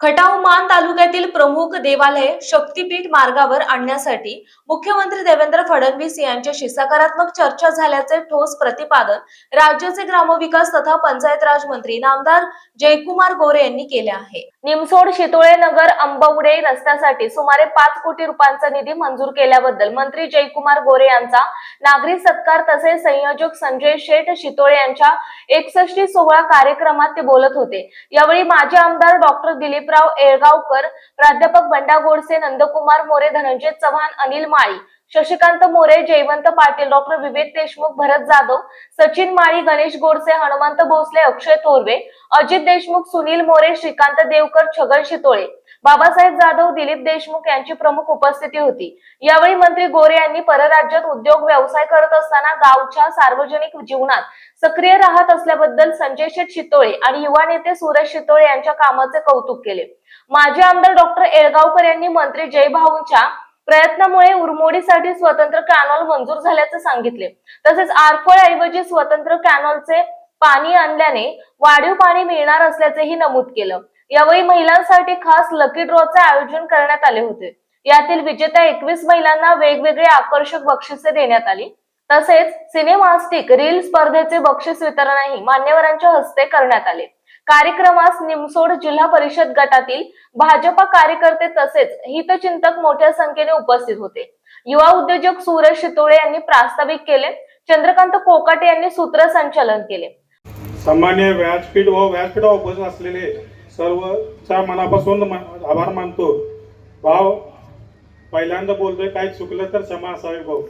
Khatav Man तालुक्यातील प्रमुख देवालय शक्तीपीठ मार्गावर आणण्यासाठी मुख्यमंत्री देवेंद्र फडणवीस यांच्याशी सकारात्मक चर्चा झाल्याचे ठोस प्रतिपादन राज्याचे ग्रामविकास तथा पंचायत राज मंत्री नामदार जयकुमार गोरे यांनी केले आहे. निमसोड शितोळे नगर अंबवडे रस्त्यासाठी सुमारे पाच कोटी रुपयांचा निधी मंजूर केल्याबद्दल मंत्री जयकुमार गोरे यांचा नागरी सत्कार तसेच संयोजक संजय शेठ शितोळे यांच्या एकसष्टी सोहळा कार्यक्रमात ते बोलत होते. यावेळी माजी आमदार डॉक्टर दिलीपराव येळगावकर प्राध्यापक बंडा गोडसे नंदकुमार मोरे धनंजय चव्हाण अनिल माळी शशिकांत मोरे जयवंत पाटील डॉक्टर विवेक देशमुख भरत जाधव सचिन माळी गणेश गोडसे हनुमंत भोसले अक्षय थोरवे अजित देशमुख सुनील मोरे श्रीकांत देवकर छगन शितोळे. बाबासाहेब जाधव दिलीप देशमुख यांची प्रमुख उपस्थिती होती. यावेळी मंत्री गोरे यांनी परराज्यात उद्योग व्यवसाय करत असताना गावच्या सार्वजनिक जीवनात सक्रिय राहत असल्याबद्दल संजय शेठ शितोळे आणि युवा नेते सुरेश शितोळे यांच्या कामाचे कौतुक केले. माजी आमदार डॉक्टर येळगावकर यांनी मंत्री जयभाऊंच्या प्रयत्नामुळे उरमोडीसाठी स्वतंत्र कॅनॉल मंजूर झाल्याचे सांगितले. तसेच आरफळ ऐवजी स्वतंत्र कॅनॉलचे पाणी आणल्याने वाढीव पाणी मिळणार असल्याचेही नमूद केलं. यावेळी महिलांसाठी खास लकी ड्रॉचे आयोजन करण्यात आले होते. यातील विजेत्या एकवीस महिलांना वेगवेगळी आकर्षक बक्षिसे देण्यात आली. तसेच सिनेमास्टिक रील स्पर्धेचे बक्षीस वितरणही मान्यवरांच्या हस्ते करण्यात आले. कार्यक्रमास निमसोड जिल्हा परिषद गटातील भाजपा कार्यकर्ते तसेच हितचिंतक मोठ्या संख्येने उपस्थित होते. युवा उद्योजक सूरज शितोळे यांनी प्रास्ताविक केले. चंद्रकांत कोकाटे यांनी सूत्रसंचालन केले. सामान्य व्यासपीठ व व्यासपीठावर असलेले सर्वच्या मनापासून आभार मानतो. भाव पहिल्यांदा बोलतोय काही चुकलं तर क्षमा असावी भाऊ.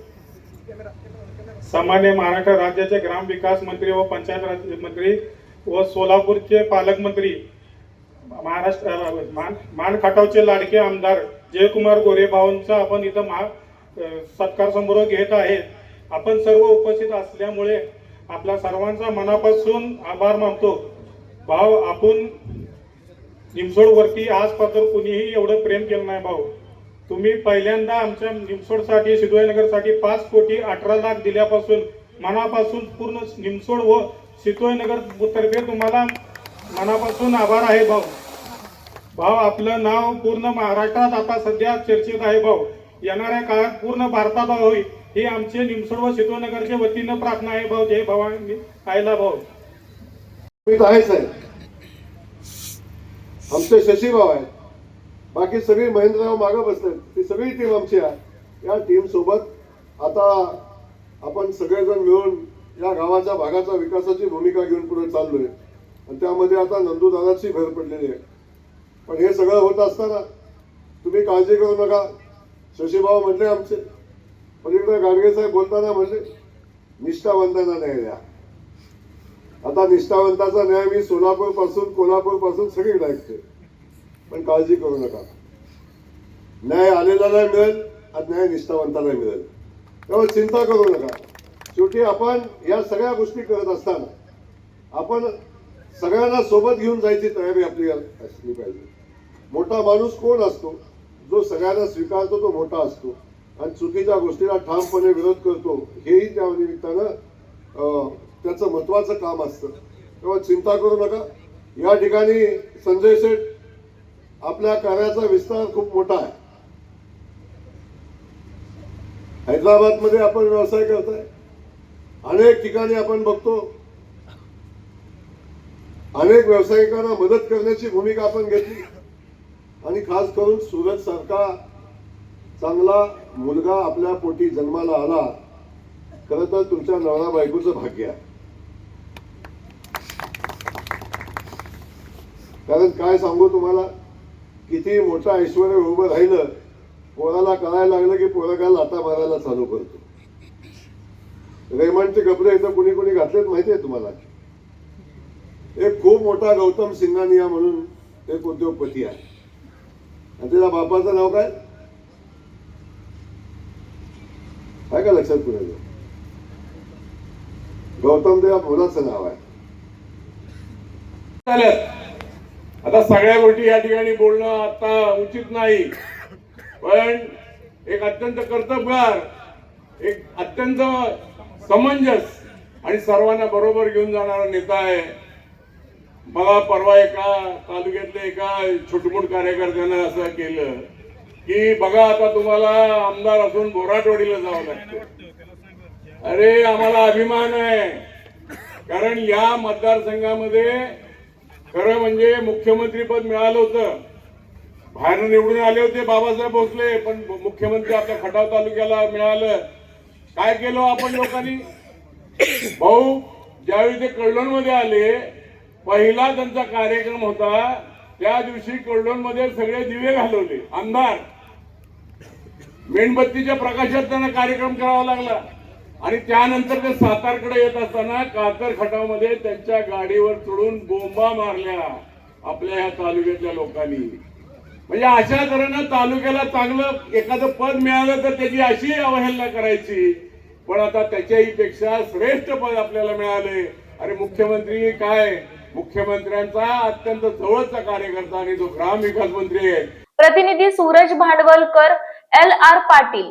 सामान्य महाराष्ट्र राज्याचे ग्रामविकास मंत्री व पंचायत राज मंत्री व सोलापूरचे पालकमंत्री महाराष्ट्र मान मान खटावचे लाडके आमदार जयकुमार गोरे भाऊंचा आपण इथं महा सत्कार समारोह घेत आहेत. आपण सर्व उपस्थित असल्यामुळे आपल्या सर्वांचा मनापासून आभार मानतो. भाव आपण निमसोडवरती आजपासून कुणीही एवढं प्रेम केलं नाही भाऊ. तुम्ही पहिल्यांदा आमच्या निमसोडसाठी सिद्धोयनगरसाठी पाच कोटी अठरा लाख दिल्यापासून मनापासून पूर्ण निमसोड व सिद्धोयनगर तर्फे तुम्हाला मनापासून आभार आहे भाऊ. भाऊ आपलं नाव पूर्ण महाराष्ट्रात आता सध्या चर्चेत आहे भाऊ. येणाऱ्या काळात पूर्ण भारतात होईल. ही आमचे निमसोड व सिद्धोनगरच्या वतीनं प्रार्थना आहे भाऊ. जय भवानी. आयला भाऊ. आहे साहेब. आमचे शशीभाव आहेत. बाकी सगळी महेंद्रराव मागं बसतात ती सगळी टीम आमची आहे. या टीम सोबत आता आपण सगळेजण मिळून या गावाच्या भागाच्या विकासाची भूमिका घेऊन पुढे चाललोय. आणि त्यामध्ये आता नंदूदादाची भर पडलेली आहे. पण हे सगळं होत असताना तुम्ही काळजी करू नका. शशीभाऊ म्हणले आमचे. पलीकडे गाडगे साहेब बोलताना म्हणले निष्ठावंतांना न्याय द्या. आता निष्ठावंताचा न्याय मी सोलापूरपासून कोल्हापूरपासून सगळीकडे ऐकते पण काळजी करू नका. न्याय आलेला नाही मिळेल आणि न्याय निष्ठावंताला मिळेल. तेव्हा चिंता करू नका. शेवटी आपण या सगळ्या गोष्टी करत असताना आपण सगळ्यांना सोबत घेऊन जायची तयारी आपली असली पाहिजे. मोठा माणूस कोण असतो? जो सगळ्यांना स्वीकारतो तो मोठा असतो. आणि चुकीच्या गोष्टीला ठामपणे विरोध करतो हेही त्या निमित्तानं त्यांचं महत्वाचं काम असतं. तेव्हा चिंता करू नका. या ठिकाणी संजय शेठ आपल्या कार्याचा विस्तार खूप मोठा आहे. हैदराबादमध्ये आपण व्यवसाय करताय. अनेक ठिकाणी आपण बघतो. अनेक व्यावसायिकांना मदत करण्याची भूमिका आपण घेतली. आणि खास करून सुरत सारखा चांगला मुलगा आपल्या पोटी जन्माला आला खरं तर तुमच्या नवरा बायकोचं भाग्य आहे. कारण काय सांगू तुम्हाला? किती मोठा ऐश्वर उभं राहिलं पोराला कळायला लागलं की पोरगा लाता मारायला चालू करतो. रेमंडचे कपडे इथं कुणी कुणी घातलेत माहिती आहे तुम्हाला? एक खूप मोठा गौतम सिंगानिया म्हणून एक उद्योगपती आहे. आणि त्याच्या बापाचं नाव काय? आहे का लक्षात कुणाचं? गौतम देवा मुलाचं नाव आहे. चालेल. आता सगळ्या गोष्टी या ठिकाणी बोलणं आता उचित नाही. पण एक अत्यंत कर्तबगार एक अत्यंत समंजस आणि सर्वांना बरोबर घेऊन जाणारा नेता आहे. मला परवा एका तालुक्यातल्या एका छोटमोट कार्यकर्त्यानं असं केलं की बघा आता तुम्हाला आमदार असून बोराटवाडीला जावं लागतं. अरे आम्हाला अभिमान आहे. कारण या मतदारसंघामध्ये खरं म्हणजे मुख्यमंत्रीपद मिळालं होतं. बाहेर निवडून आले होते बाबासाहेब भोसले पण मुख्यमंत्री आपल्या खटाव तालुक्याला मिळालं. काय केलं आपण लोकांनी? भाऊ ज्यावेळी ते कळलोनमध्ये आले पहिला त्यांचा कार्यक्रम होता त्या दिवशी कळलोनमध्ये सगळे दिवे घालवले अंधार. मेणबत्तीच्या प्रकाशात त्यांना कार्यक्रम करावा लागला. आणि त्यानंतर ते सातारकडे येत असताना कातर खटावमध्ये त्यांच्या गाडीवर चढून बोंबा मारल्या आपल्या ह्या तालुक्यातल्या लोकांनी. म्हणजे अशा तऱ्हेनं तालुक्याला चांगलं एखादं पद मिळालं तर त्याची अशी अवहेलना करायची. पण आता त्याच्याही पेक्षा श्रेष्ठ पद आपल्याला मिळाले अरे मुख्यमंत्री काय? मुख्यमंत्र्यांचा अत्यंत जवळचा कार्यकर्ता आणि तो ग्राम विकास मंत्री आहे. प्रतिनिधी सूरज भांडवलकर एल आर पाटील